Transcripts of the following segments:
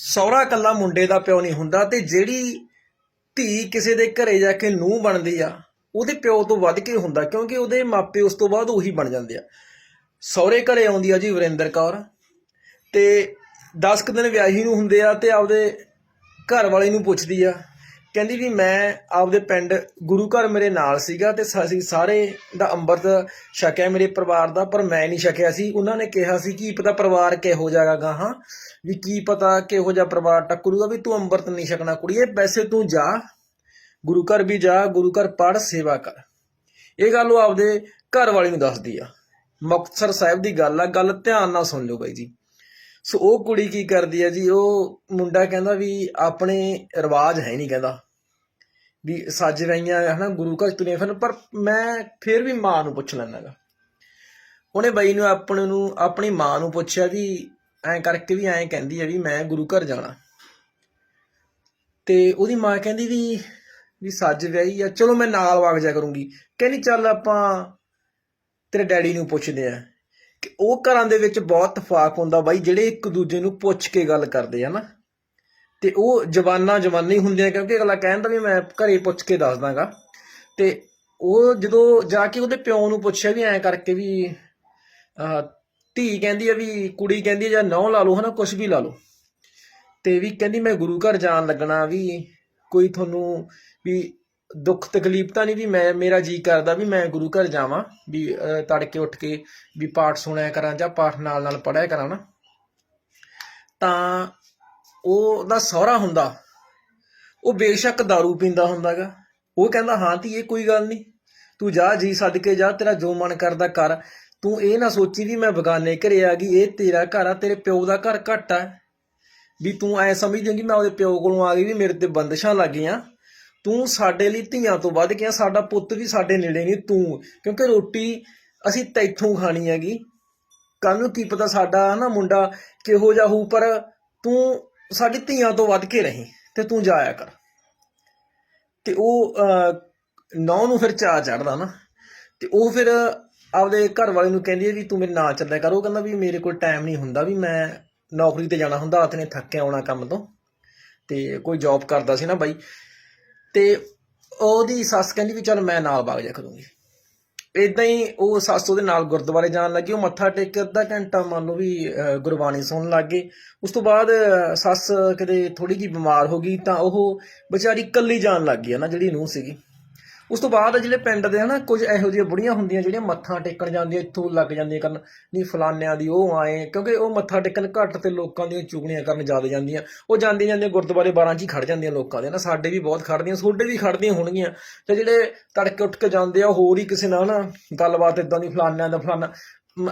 ਸਹੁਰਾ ਕੱਲਾ ਮੁੰਡੇ ਦਾ ਪਿਓ ਨਹੀਂ ਹੁੰਦਾ ਤੇ ਜਿਹੜੀ ਧੀ ਕਿਸੇ ਦੇ ਘਰੇ ਜਾ ਕੇ ਨੂੰਹ ਬਣਦੀ ਆ, ਉਹਦੇ ਪਿਓ ਤੋਂ ਵੱਧ ਕੇ ਹੁੰਦਾ? ਕਿਉਂਕਿ ਉਹਦੇ ਮਾਪੇ ਉਸ ਤੋਂ ਬਾਅਦ ਉਹੀ ਬਣ ਜਾਂਦੇ ਆ। ਸਹੁਰੇ ਘਰੇ ਆਉਂਦੀ ਆ ਜੀ ਵਰਿੰਦਰ ਕੌਰ ਤੇ 10 ਕੁ ਦਿਨ ਵਿਆਹੀ ਨੂੰ ਹੁੰਦੇ ਆ ਤੇ ਆਪਦੇ ਘਰ ਵਾਲੇ ਨੂੰ ਪੁੱਛਦੀ ਆ ਕਹਿੰਦੀ ਵੀ ਮੈਂ ਆਪਦੇ ਪਿੰਡ ਗੁਰੂ ਘਰ ਮੇਰੇ ਨਾਲ ਸੀਗਾ ਤੇ ਸ- ਅਸੀਂ ਸਾਰੇ ਦਾ ਅੰਮ੍ਰਿਤ ਛਕਿਆ ਮੇਰੇ ਪਰਿਵਾਰ ਦਾ, ਪਰ ਮੈਂ ਨਹੀਂ ਛਕਿਆ ਸੀ। ਉਹਨਾਂ ਨੇ ਕਿਹਾ ਸੀ, ਕਿ ਪਤਾ ਪਰਿਵਾਰ ਕਿਹੋ ਜਾਗਾ ਗਾਹਾਂ ਵੀ ਕੀ ਪਤਾ ਕਿਹੋ ਜਿਹਾ ਪਰਿਵਾਰ ਟੱਕਰੂਗਾ ਵੀ ਤੂੰ ਅੰਮ੍ਰਿਤ ਨਹੀਂ ਛਕਣਾ ਕੁੜੀਏ ਵੈਸੇ ਤੂੰ ਜਾ। ਗੁਰੂ ਘਰ ਵੀ ਜਾ, ਗੁਰੂ ਘਰ ਪੜ ਸੇਵਾ ਕਰ। ਇਹ ਗੱਲ ਉਹ ਆਪਦੇ ਘਰ ਵਾਲੀ ਨੂੰ ਦੱਸਦੀ ਆ। ਮੁਕਤਸਰ ਸਾਹਿਬ ਦੀ ਗੱਲ ਆ, ਗੱਲ ਧਿਆਨ ਨਾਲ ਸੁਣ ਲਿਓ ਬਾਈ ਜੀ। ਸੋ ਉਹ ਕੁੜੀ ਕੀ ਕਰਦੀ ਆ ਜੀ, ਉਹ ਮੁੰਡਾ ਕਹਿੰਦਾ ਵੀ ਆਪਣੇ ਰਿਵਾਜ ਹੈ ਨਹੀਂ ਕਹਿੰਦਾ। ਵੀ ਸੱਜ ਰਹੀਆਂ ਹਨਾ, ਗੁਰੂ ਘਰ ਤੁਰੇ ਫਿਰਨ, ਪਰ ਮੈਂ ਫਿਰ ਵੀ ਮਾਂ ਨੂੰ ਪੁੱਛ ਲੈਣਾਗਾ ਉਹਨੇ ਬਾਈ ਨੂੰ ਆਪਣੇ ਨੂੰ, ਆਪਣੀ ਮਾਂ ਨੂੰ ਪੁੱਛਿਆ ਵੀ ਐਂ ਕਰਕੇ ਵੀ ਐਂ ਕਹਿੰਦੀ ਹੈ ਵੀ ਮੈਂ ਗੁਰੂ ਘਰ ਜਾਣਾ। ਤੇ ਉਹਦੀ ਮਾਂ ਕਹਿੰਦੀ ਵੀ ਵੀ ਸੱਜ ਵਿਆਹੀ ਆ, ਚਲੋ ਮੈਂ ਨਾਲ ਵਗ ਜਾ ਕਰੂੰਗੀ। ਕਹਿੰਦੀ ਚੱਲ ਆਪਾਂ ਤੇਰੇ ਡੈਡੀ ਨੂੰ ਪੁੱਛਦੇ ਆ। ਕਿ ਉਹ ਘਰਾਂ ਦੇ ਵਿੱਚ ਬਹੁਤ ਤਫਾਕ ਹੁੰਦਾ ਬਾਈ, ਜਿਹੜੇ ਇੱਕ ਦੂਜੇ ਨੂੰ ਪੁੱਛ ਕੇ ਗੱਲ ਕਰਦੇ ਆ ਨਾ। ਤੇ ਉਹ ਜਵਾਨਾਂ ਜਵਾਨੀ ਹੁੰਦੀਆਂ ਕਿਉਂਕਿ ਅਗਲਾ ਕਹਿੰਦਾ ਵੀ ਮੈਂ ਘਰੇ ਪੁੱਛ ਕੇ ਦੱਸ ਦਾਂਗਾ ਤੇ ਉਹ ਜਦੋਂ ਜਾ ਕੇ ਉਹਦੇ ਪਿਓ ਨੂੰ ਪੁੱਛਿਆ ਵੀ ਐਂ ਕਰਕੇ ਵੀ ਧੀ ਕਹਿੰਦੀ ਆ ਵੀ, ਕੁੜੀ ਕਹਿੰਦੀ ਆ ਜਾਂ ਨੌ ਲਾ ਲਓ ਹਨਾ ਕੁਝ ਵੀ ਲਾ ਲਓ। ਤੇ ਵੀ ਕਹਿੰਦੀ ਮੈਂ ਗੁਰੂ ਘਰ ਜਾਣ ਲੱਗਣਾ ਵੀ ਕੋਈ ਤੁਹਾਨੂੰ ਵੀ ਦੁੱਖ ਤਕਲੀਫ ਤਾਂ ਨਹੀਂ ਵੀ ਮੈਂ, ਮੇਰਾ ਜੀ ਕਰਦਾ ਵੀ ਮੈਂ ਗੁਰੂ ਘਰ ਜਾਵਾਂ ਵੀ ਤੜਕੇ ਉੱਠ ਕੇ ਵੀ ਪਾਠ ਸੁਣਿਆ ਕਰਾਂ ਜਾਂ ਪਾਠ ਨਾਲ ਨਾਲ ਪੜਿਆ ਕਰਾਂ ਨਾ। ਤਾਂ ਉਹ ਦਾ ਸਹੁਰਾ ਹੁੰਦਾ, ਉਹ ਬੇਸ਼ੱਕ दारू ਪੀਂਦਾ ਹੁੰਦਾਗਾ। ਉਹ ਕਹਿੰਦਾ, ਹਾਂ ਤੀ ਇਹ ਕੋਈ ਗੱਲ ਨਹੀਂ ਤੂੰ ਜਾ, ਜੀ ਛੱਡ ਕੇ ਜਾ, ਤੇਰਾ ਜੋ ਮਨ ਕਰਦਾ ਕਰ। ਤੂੰ ਇਹ ਨਾ ਸੋਚੀ ਵੀ ਮੈਂ ਬਗਾਨੇ ਘਰੇ ਆ ਗਈ, ਇਹ ਤੇਰਾ ਘਰ ਆ, ਤੇਰੇ ਪਿਓ ਦਾ ਘਰ ਘੱਟ ਆ। ਵੀ ਤੂੰ ਐ ਸਮਝਦੀ ਕਿ ਮੈਂ ਉਹਦੇ ਪਿਓ ਕੋਲੋਂ ਆ ਗਈ ਵੀ ਮੇਰੇ ਤੇ ਬੰਦਸ਼ਾਂ ਲੱਗ ਗਈਆਂ। ਤੂੰ ਸਾਡੇ ਲਈ ਧੀਆਂ ਤੋਂ ਵੱਧ ਗਿਆ ਸਾਡਾ ਪੁੱਤ ਵੀ ਸਾਡੇ ਨੇੜੇ ਨਹੀਂ ਤੂੰ। ਕਿਉਂਕਿ ਰੋਟੀ ਅਸੀਂ ਤੈਥੋਂ ਖਾਣੀ ਹੈਗੀ। ਕੱਲ ਨੂੰ ਕੀ ਪਤਾ ਸਾਡਾ ਨਾ ਮੁੰਡਾ ਕਿਹੋ ਜਿਹਾ ਹੋਊ, ਪਰ ਤੂੰ ਸਾਡੀ ਧੀਆਂ ਤੋਂ ਵੱਧ ਕੇ ਰਹੀ ਤੇ ਤੂੰ ਜਾਇਆ ਕਰ। ਤੇ ਉਹ ਨੌ ਨੂੰ ਫਿਰ ਚਾਹ ਚੜਦਾ ਨਾ, ਤੇ ਉਹ ਫਿਰ ਆਪਦੇ ਘਰ ਵਾਲੇ ਨੂੰ ਕਹਿੰਦੀ ਹੈ ਵੀ ਤੂੰ ਮੇਰੇ ਨਾਲ ਚੱਲਿਆ ਕਰ। ਉਹ ਕਹਿੰਦਾ ਵੀ ਮੇਰੇ ਕੋਲ ਟਾਈਮ ਨਹੀਂ ਹੁੰਦਾ ਵੀ ਮੈਂ ਨੌਕਰੀ ਤੇ ਜਾਣਾ ਹੁੰਦਾ, ਰਾਤ ਨੇ ਥੱਕ ਕੇ ਆਉਣਾ ਕੰਮ ਤੋਂ। ਤੇ ਕੋਈ ਜੌਬ ਕਰਦਾ ਸੀ ਨਾ ਬਾਈ। ਤੇ ਉਹਦੀ ਸੱਸ ਕਹਿੰਦੀ ਵੀ ਚੱਲ ਮੈਂ ਨਾਲ ਵਗ ਜਾ ਕਰੂੰਗੀ। ਇਦਾਂ ਹੀ ਉਹ ਸੱਸ ਉਹਦੇ ਨਾਲ ਗੁਰਦੁਆਰੇ ਜਾਣ ਲੱਗੀ, ਉਹ ਮੱਥਾ ਟੇਕ ਕੇ ਅੱਧਾ ਘੰਟਾ ਮੰਨ ਲਓ ਵੀ ਗੁਰਬਾਣੀ ਸੁਣਨ ਲੱਗ ਗਏ। ਉਸ ਤੋਂ ਬਾਅਦ ਸੱਸ ਕਿਤੇ ਥੋੜੀ ਜਿਹੀ ਬਿਮਾਰ ਹੋ ਗਈ ਤਾਂ ਉਹ ਵਿਚਾਰੀ ਇਕੱਲੀ ਜਾਣ ਲੱਗ ਗਈ ਹੈ ਨਾ, ਜਿਹੜੀ ਨੂੰਹ ਸੀਗੀ। ਉਸ ਤੋਂ ਬਾਅਦ ਜਿਹੜੇ ਪਿੰਡ ਦੇ ਹਨਾ, ਕੁਝ ਇਹੋ ਜਿਹੀਆਂ ਬੁੜੀਆਂ ਹੁੰਦੀਆਂ ਜਿਹੜੀਆਂ ਮੱਥਾ ਟੇਕਣ ਜਾਂਦੀਆਂ, ਇੱਥੋਂ ਲੱਗ ਜਾਂਦੀਆਂ ਕਰਨ। ਨਹੀਂ ਫਲਾਨਿਆਂ ਦੀ ਉਹ ਆਏ, ਕਿਉਂਕਿ ਉਹ ਮੱਥਾ ਟੇਕਣ ਘੱਟ ਤੇ ਲੋਕਾਂ ਦੀਆਂ ਚੁਗਲੀਆਂ ਕਰਨ ਜ਼ਿਆਦਾ ਜਾਂਦੀਆਂ। ਉਹ ਜਾਂਦੀਆਂ ਜਾਂਦੀਆਂ ਗੁਰਦੁਆਰੇ 12 ਚ ਹੀ ਖੜ ਜਾਂਦੀਆਂ ਲੋਕਾਂ ਦੇ ਨਾ ਸਾਡੇ ਵੀ ਬਹੁਤ ਖੜਦੀਆਂ ਤੁਹਾਡੇ ਵੀ ਖੜਦੀਆਂ ਹੋਣਗੀਆਂ। ਤੇ ਜਿਹੜੇ ਤੜਕੇ ਉੱਠ ਕੇ ਜਾਂਦੇ ਆ, ਹੋਰ ਹੀ ਕਿਸੇ ਨਾਲ ਨਾ ਗੱਲਬਾਤ ਇਦਾਂ ਦੀ ਫਲਾਨਿਆਂ ਦਾ ਫਲਾਨਾ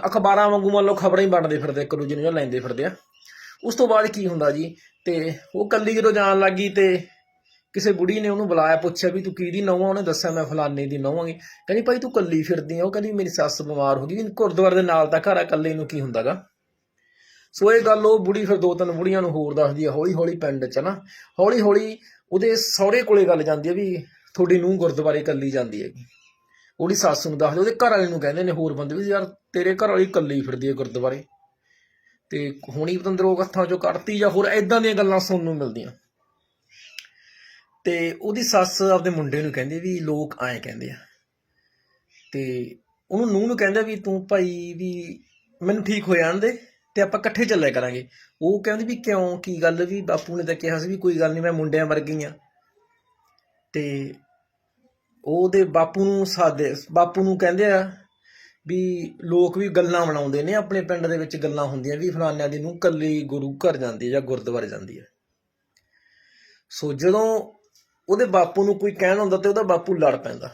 ਅਖਬਾਰਾਂ ਵਾਂਗੂ ਮੰਨ ਲਓ ਖਬਰਾਂ ਹੀ ਵੰਡਦੇ ਫਿਰਦੇ ਇੱਕ ਦੂਜੇ ਨੂੰ ਜਾਂ ਲੈਂਦੇ ਫਿਰਦੇ ਆ। ਉਸ ਤੋਂ ਬਾਅਦ ਕੀ ਹੁੰਦਾ ਜੀ, ਤੇ ਉਹ ਕੱਲੀ ਜਦੋਂ ਜਾਣ ਲੱਗੀ ਤੇ ਕਿਸੇ ਬੁੜੀ ਨੇ ਉਹਨੂੰ ਬੁਲਾਇਆ, ਪੁੱਛਿਆ ਵੀ ਤੂੰ ਕਿਹਦੀ ਨੌਂ ਆ? ਉਹਨੇ ਦੱਸਿਆ, ਮੈਂ ਫਲਾਨੇ ਦੀ ਨੌਂ ਆਂਗੀ। ਕਹਿੰਦੀ, ਭਾਈ ਤੂੰ ਕੱਲੀ ਫਿਰਦੀ ਆ? ਉਹ ਕਹਿੰਦੀ, ਮੇਰੀ ਸੱਸ ਬਿਮਾਰ ਹੋ ਗਈ। ਗੁਰਦੁਆਰੇ ਦੇ ਨਾਲ ਤਾਂ ਘਰ ਆ ਕੱਲੇ ਨੂੰ ਕੀ ਹੁੰਦਾਗਾ? ਸੋ ਇਹ ਗੱਲ ਉਹ ਬੁੜੀ ਫਿਰ ਦੋ ਤਿੰਨ ਬੁੜੀਆਂ ਨੂੰ ਹੋਰ ਦੱਸਦੀ ਆ ਹੌਲੀ ਹੌਲੀ ਪਿੰਡ 'ਚ ਨਾ। ਹੌਲੀ ਹੌਲੀ ਉਹਦੇ ਸਹੁਰੇ ਕੋਲੇ ਗੱਲ ਜਾਂਦੀ ਆ ਵੀ ਤੁਹਾਡੀ ਨੂੰਹ ਗੁਰਦੁਆਰੇ ਕੱਲੀ ਜਾਂਦੀ ਹੈਗੀ। ਉਹਦੀ ਸੱਸ ਨੂੰ ਦੱਸਦੇ, ਉਹਦੇ ਘਰ ਵਾਲੇ ਨੂੰ ਕਹਿੰਦੇ ਨੇ ਹੋਰ ਬੰਦੇ ਵੀ, ਯਾਰ ਤੇਰੇ ਘਰ ਵਾਲੀ ਕੱਲੀ ਫਿਰਦੀ ਹੈ ਗੁਰਦੁਆਰੇ। ਤੇ ਹੁਣੀ ਪਤੰਦਰੋਂ ਹੱਥਾਂ ਚੋਂ ਕੱਢਤੀ ਜਾਂ ਹੋਰ ਐਦਾਂ ਦੀਆਂ ਗੱਲਾਂ ਸੁਣਨ ਨੂੰ ਮਿਲਦੀਆਂ। ਤੇ ਉਹਦੀ ਸੱਸ ਆਪਦੇ ਮੁੰਡੇ ਨੂੰ ਕਹਿੰਦੀ ਵੀ ਲੋਕ ਆਏ ਕਹਿੰਦੇ ਆ। ਤੇ ਉਹਨੂੰ ਨੂੰਹ ਨੂੰ ਕਹਿੰਦਾ ਵੀ ਤੂੰ ਭਾਈ ਵੀ ਮੈਨੂੰ ਠੀਕ ਹੋ ਜਾਣ ਦੇ ਤੇ ਆਪਾਂ ਇਕੱਠੇ ਚੱਲਿਆ ਕਰਾਂਗੇ। ਉਹ ਕਹਿੰਦੀ ਵੀ ਕਿਉਂ, ਕੀ ਗੱਲ ਵੀ? ਬਾਪੂ ਨੇ ਤਾਂ ਕਿਹਾ ਸੀ ਵੀ ਕੋਈ ਗੱਲ ਨਹੀਂ ਮੈਂ ਮੁੰਡਿਆਂ ਵਰਗੀ ਆ ਤੇ ਉਹਦੇ ਬਾਪੂ ਨੂੰ ਸਾਦੇ ਬਾਪੂ ਨੂੰ ਕਹਿੰਦੇ ਆ ਵੀ ਲੋਕ ਵੀ ਗੱਲਾਂ ਬਣਾਉਂਦੇ ਨੇ, ਆਪਣੇ ਪਿੰਡ ਦੇ ਵਿੱਚ ਗੱਲਾਂ ਹੁੰਦੀਆਂ ਵੀ ਫਲਾਨਿਆਂ ਦੀ ਨੂੰ ਕੱਲੀ ਗੁਰੂ ਘਰ ਜਾਂਦੀ ਜਾਂ ਗੁਰਦੁਆਰੇ ਜਾਂਦੀ ਹੈ ਸੋ ਜਦੋਂ ਉਹਦੇ ਬਾਪੂ ਨੂੰ ਕੋਈ ਕਹਿਣ ਹੁੰਦਾ ਤੇ ਉਹਦਾ ਬਾਪੂ ਲੜ ਪੈਂਦਾ।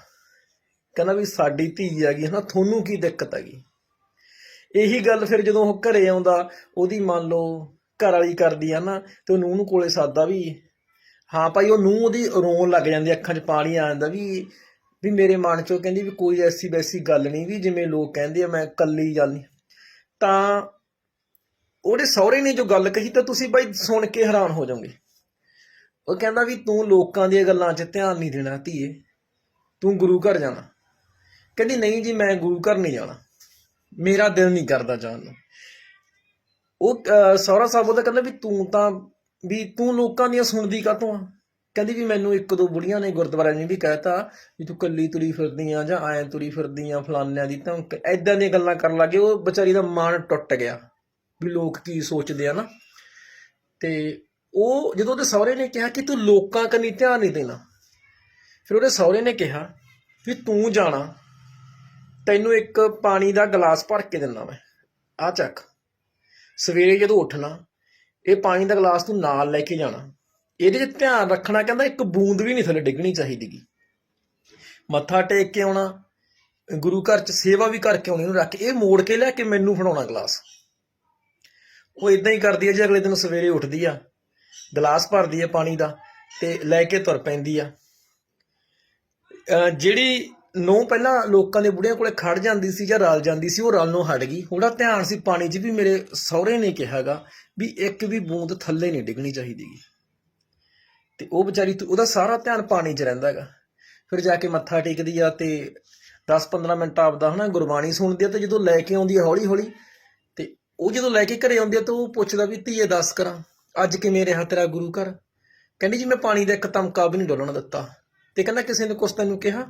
ਕਹਿੰਦਾ ਵੀ ਸਾਡੀ ਧੀ ਹੈਗੀ ਹਨਾ ਤੁਹਾਨੂੰ ਕੀ ਦਿੱਕਤ ਹੈਗੀ? ਇਹੀ ਗੱਲ ਫਿਰ ਜਦੋਂ ਉਹ ਘਰੇ ਆਉਂਦਾ, ਉਹਦੀ ਮੰਨ ਲਓ ਘਰ ਵਾਲੀ ਕਰਦੀ ਆ ਨਾ, ਤੇ ਉਹ ਨੂੰਹ ਨੂੰ ਕੋਲੇ ਸਾਦਾ ਵੀ, ਹਾਂ ਭਾਈ, ਉਹ ਨੂੰਹ ਉਹਦੀ ਰੋਣ ਲੱਗ ਜਾਂਦੀ ਅੱਖਾਂ 'ਚ ਪਾਣੀ ਆ ਜਾਂਦਾ ਵੀ ਵੀ ਮੇਰੇ ਮਨ 'ਚੋਂ ਕਹਿੰਦੀ ਵੀ ਕੋਈ ਐਸੀ ਵੈਸੀ ਗੱਲ ਨਹੀਂ ਵੀ ਜਿਵੇਂ ਲੋਕ ਕਹਿੰਦੇ ਆ, ਮੈਂ ਕੱਲੀ ਜਾਂਦੀ ਤਾਂ ਉਹਦੇ ਸਹੁਰੇ ਨੇ ਜੋ ਗੱਲ ਕਹੀ ਤਾਂ ਤੁਸੀਂ ਬਾਈ ਸੁਣ ਕੇ ਹੈਰਾਨ ਹੋ ਜਾਓਗੇ। ਉਹ ਕਹਿੰਦਾ ਵੀ ਤੂੰ ਲੋਕਾਂ ਦੀਆਂ ਗੱਲਾਂ 'ਚ ਧਿਆਨ ਨਹੀਂ ਦੇਣਾ ਧੀਏ। ਤੂੰ ਗੁਰੂ ਘਰ ਜਾਣਾ। ਕਹਿੰਦੀ ਨਹੀਂ ਜੀ ਮੈਂ ਗੁਰੂ ਘਰ ਨਹੀਂ ਜਾਣਾ। ਮੇਰਾ ਦਿਲ ਨਹੀਂ ਕਰਦਾ ਜਾਣ ਨੂੰ। ਉਹ ਅਹ, ਸਾਹਿਬ ਉਹਦਾ ਕਹਿੰਦਾ ਵੀ ਤੂੰ ਤਾਂ ਵੀ ਤੂੰ ਲੋਕਾਂ ਦੀਆਂ ਸੁਣਦੀ ਕਾਹਤੋਂ ਆ? ਕਹਿੰਦੀ ਵੀ ਮੈਨੂੰ ਇੱਕ ਦੋ ਬੁੜੀਆਂ ਨੇ ਗੁਰਦੁਆਰੇ ਨੇ ਵੀ ਕਹਿਤਾ ਵੀ ਤੂੰ ਕੱਲੀ ਤੁਰੀ ਫਿਰਦੀ ਆ ਜਾਂ ਐਂ ਤੁਰੀ ਫਿਰਦੀ ਆ ਫਲਾਨਿਆਂ ਦੀ ਤਾਂ ਐਦਾਂ ਦੀਆਂ ਗੱਲਾਂ ਕਰਨ ਲੱਗੇ ਉਹ ਵਿਚਾਰੀ ਦਾ ਮਨ ਟੁੱਟ ਗਿਆ ਵੀ ਲੋਕ ਕੀ ਸੋਚਦੇ ਆ ਨਾ। ਤੇ ਉਹ ਜਦੋਂ ਉਹਦੇ ਸਹੁਰੇ ਨੇ ਕਿਹਾ ਕਿ ਤੂੰ ਲੋਕਾਂ ਕੰਨੀ ਧਿਆਨ ਨਹੀਂ ਦੇਣਾ, ਫਿਰ ਉਹਦੇ ਸਹੁਰੇ ਨੇ ਕਿਹਾ ਵੀ ਤੂੰ ਜਾਣਾ, ਤੈਨੂੰ ਇੱਕ ਪਾਣੀ ਦਾ ਗਲਾਸ ਭਰ ਕੇ ਦਿੰਦਾ ਮੈਂ। ਆ ਚੱਕ। ਸਵੇਰੇ ਜਦੋਂ ਉੱਠਣਾ, ਇਹ ਪਾਣੀ ਦਾ ਗਲਾਸ ਤੂੰ ਨਾਲ ਲੈ ਕੇ ਜਾਣਾ। ਇਹਦੇ 'ਚ ਧਿਆਨ ਰੱਖਣਾ ਕਹਿੰਦਾ ਇੱਕ ਬੂੰਦ ਵੀ ਨਹੀਂ ਥੱਲੇ ਡਿੱਗਣੀ ਚਾਹੀਦੀਗੀ। ਮੱਥਾ ਟੇਕ ਕੇ ਆਉਣਾ, ਗੁਰੂ ਘਰ 'ਚ ਸੇਵਾ ਵੀ ਕਰਕੇ ਆਉਣੀ, ਉਹਨੂੰ ਰੱਖ ਕੇ। ਇਹ ਮੋੜ ਕੇ ਲੈ ਕੇ ਮੈਨੂੰ ਫੜਾਉਣਾ ਗਲਾਸ। ਉਹ ਇਦਾਂ ਹੀ ਕਰਦੀ ਹੈ ਜੀ ਅਗਲੇ ਦਿਨ ਸਵੇਰੇ ਉੱਠਦੀ ਆ। ਗਲਾਸ ਭਰਦੀ ਹੈ ਪਾਣੀ ਦਾ ਤੇ ਲੈ ਕੇ ਤੁਰ ਪੈਂਦੀ ਆ। ਜਿਹੜੀ ਨੂੰ ਪਹਿਲਾਂ ਲੋਕਾਂ ਦੇ ਬੁੜੀਆਂ ਕੋਲੇ ਖੜ ਜਾਂਦੀ ਸੀ ਜਾਂ ਰਲ ਜਾਂਦੀ ਸੀ, ਉਹ ਰਲ ਨੂੰ ਹਟ ਗਈ। ਉਹਦਾ ਧਿਆਨ ਸੀ ਪਾਣੀ 'ਚ ਵੀ ਮੇਰੇ ਸਹੁਰੇ ਨੇ ਕਿਹਾਗਾ ਵੀ ਇੱਕ ਵੀ ਬੂੰਦ ਥੱਲੇ ਨਹੀਂ ਡਿੱਗਣੀ ਚਾਹੀਦੀਗੀ ਤੇ ਉਹ ਵਿਚਾਰੀ ਉਹਦਾ ਸਾਰਾ ਧਿਆਨ ਪਾਣੀ 'ਚ ਰਹਿੰਦਾ ਹੈਗਾ ਫਿਰ ਜਾ ਕੇ ਮੱਥਾ ਟੇਕਦੀ ਆ ਤੇ 10-15 ਮਿੰਟ ਆਪਦਾ ਹਨਾ ਗੁਰਬਾਣੀ ਸੁਣਦੀ ਆ ਤੇ ਜਦੋਂ ਲੈ ਕੇ ਆਉਂਦੀ ਆ ਹੌਲੀ ਹੌਲੀ ਤੇ ਉਹ ਜਦੋਂ ਲੈ ਕੇ ਘਰੇ ਆਉਂਦੀ ਆ ਤਾਂ ਉਹ ਪੁੱਛਦਾ ਵੀ ਧੀਏ ਦੱਸ ਕਰਾਂ। ਅੱਜ ਕਿਵੇਂ ਰਿਹਾ ਤੇਰਾ ਗੁਰੂ ਘਰ? ਕਹਿੰਦੀ ਜੀ ਮੈਂ ਪਾਣੀ ਦਾ ਇੱਕ ਤਮਕਾ ਵੀ ਨਹੀਂ ਡੋਲਣ ਦਿੱਤਾ। ਤੇ ਕਹਿੰਦਾ ਕਿਸੇ ਨੇ ਕੁਛ ਤੈਨੂੰ ਕਿਹਾ?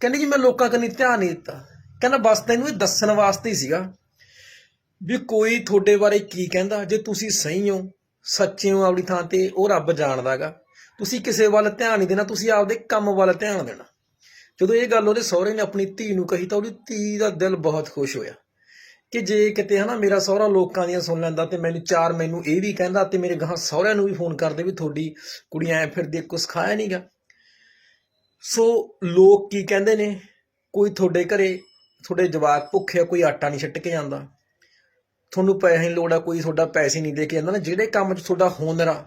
ਕਹਿੰਦੀ ਜੀ ਮੈਂ ਲੋਕਾਂ ਕੰਨੀ ਧਿਆਨ ਨਹੀਂ ਦਿੱਤਾ। ਕਹਿੰਦਾ ਬਸ ਤੈਨੂੰ ਇਹ ਦੱਸਣ ਵਾਸਤੇ ਹੀ ਸੀਗਾ ਵੀ ਕੋਈ ਤੁਹਾਡੇ ਬਾਰੇ ਕੀ ਕਹਿੰਦਾ? ਜੇ ਤੁਸੀਂ ਸਹੀ ਹੋ, ਸੱਚੇ ਹੋ ਆਪਣੀ ਥਾਂ ਤੇ, ਉਹ ਰੱਬ ਜਾਣਦਾਗਾ ਤੁਸੀਂ ਕਿਸੇ ਵੱਲ ਧਿਆਨ ਨਹੀਂ ਦੇਣਾ, ਤੁਸੀਂ ਆਪਦੇ ਕੰਮ ਵੱਲ ਧਿਆਨ ਦੇਣਾ। ਜਦੋਂ ਇਹ ਗੱਲ ਉਹਦੇ ਸਹੁਰੇ ਨੇ ਆਪਣੀ ਧੀ ਨੂੰ ਕਹੀ ਤਾਂ ਉਹਦੀ ਧੀ ਦਾ ਦਿਲ ਬਹੁਤ ਖੁਸ਼ ਹੋਇਆ। ਕਿ ਜੇ ਕਿਤੇ ਹਨਾ ਮੇਰਾ ਸਹੁਰਾ ਲੋਕਾਂ ਦੀਆਂ ਸੁਣ ਲੈਂਦਾ ਤੇ ਮੈਨੂੰ ਚਾਰ ਮੈਨੂੰ ਇਹ ਵੀ ਕਹਿੰਦਾ ਤੇ ਮੇਰੇ ਗਾਂ ਸਹੁਰਿਆਂ ਨੂੰ ਵੀ ਫੋਨ ਕਰਦੇ ਵੀ ਤੁਹਾਡੀ ਕੁੜੀ ਐ ਫਿਰਦੀ ਕੁਛ ਖਾਇਆ ਨਹੀਂਗਾ ਸੋ ਲੋਕ ਕੀ ਕਹਿੰਦੇ ਨੇ, ਕੋਈ ਤੁਹਾਡੇ ਘਰੇ, ਤੁਹਾਡੇ ਜਵਾਕ ਭੁੱਖੇ ਆ, ਕੋਈ ਆਟਾ ਨਹੀਂ ਛੱਟ ਕੇ ਜਾਂਦਾ ਤੁਹਾਨੂੰ ਪੈਸੇ ਦੀ ਲੋੜ ਆ, ਕੋਈ ਤੁਹਾਡਾ ਪੈਸੇ ਨਹੀਂ ਦੇ ਕੇ ਜਾਂਦਾ ਨਾ, ਜਿਹੜੇ ਕੰਮ 'ਚ ਤੁਹਾਡਾ ਹੁਨਰ ਆ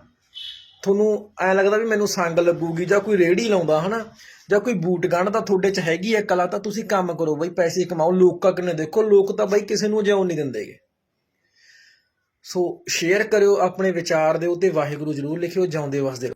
ਤੁਹਾਨੂੰ ਐ ਲੱਗਦਾ ਵੀ ਮੈਨੂੰ ਸੰਗ ਲੱਗੂਗੀ ਜਾਂ ਕੋਈ ਰੇੜੀ ਲਾਉਂਦਾ, ਹਨਾ ਜਾਂ ਕੋਈ ਬੂਟ ਗੰਢਦਾ ਤੁਹਾਡੇ 'ਚ ਹੈਗੀ ਹੈ ਕਲਾ, ਤਾਂ ਤੁਸੀਂ ਕੰਮ ਕਰੋ ਬਈ, ਪੈਸੇ ਕਮਾਓ ਲੋਕਾਂ ਕੰਨੇ ਦੇਖੋ, ਲੋਕ ਤਾਂ ਬਈ ਕਿਸੇ ਨੂੰ ਜਿਉਣ ਨਹੀਂ ਦਿੰਦੇਗੇ ਸੋ ਸ਼ੇਅਰ ਕਰਿਓ ਆਪਣੇ ਵਿਚਾਰ ਦਿਓ ਤੇ ਵਾਹਿਗੁਰੂ ਜਰੂਰ ਲਿਖਿਓ, ਜਿਉਂਦੇ ਵਸਦੇ ਰਹੋ।